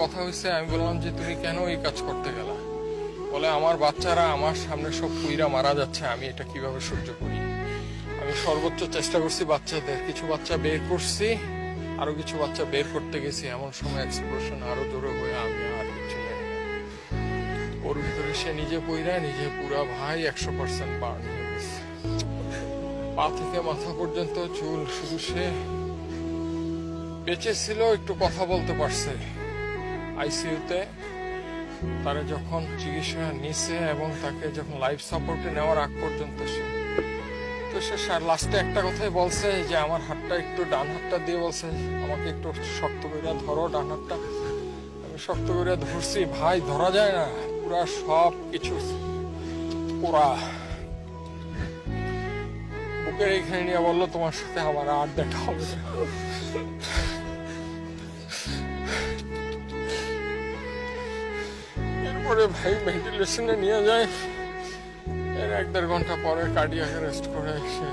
কথা হয়েছে আমি বললাম যে তুমি কেন এই কাজ করতে গেলা? বলে, আমার বাচ্চারা আমার সামনে সব কুইরা মারা যাচ্ছে, আমি এটা কীভাবে সহ্য করি? আমি সর্বোচ্চ চেষ্টা করছি বাচ্চাদের, কিছু বাচ্চা বের করছি, আরও কিছু বাচ্চা বের করতে গেছি, এমন সময় এক্সপ্লোশন আরও জোরে হয়ে আমি আর কিছু ওর ভিতরে সে নিজে পইরা, নিজে পুরা ভাই একশো পার্সেন্ট হয়ে পা থেকে মাথা পর্যন্ত চুল, শুধু সে বেঁচে ছিল, একটু কথা বলতে পারছে। আইসিইউতে, তারা যখন চিকিৎসা নিছে এবং তাকে যখন লাইফ সাপোর্টে নেওয়ার আগ পর্যন্ত সে, তো সে লাস্টে একটা কথাই বলছে যে, আমার হাতটা একটু ডান হাতটা দিয়ে বলছে, আমাকে একটু শক্ত করে ধরো ডান হাতটা। আমি শক্ত করে ধরছি, ভাই, ধরা যায় না, পুরা সব কিছু পুরা বুকের এইখানে নিয়ে বলল, তোমার সাথে আমার আর দেখা হবে না। ভাই ভেন্টিলেশনে নিয়ে যায় এর এক দেড় ঘণ্টা পরে কার্ডিয়াক রেস্ট করে সে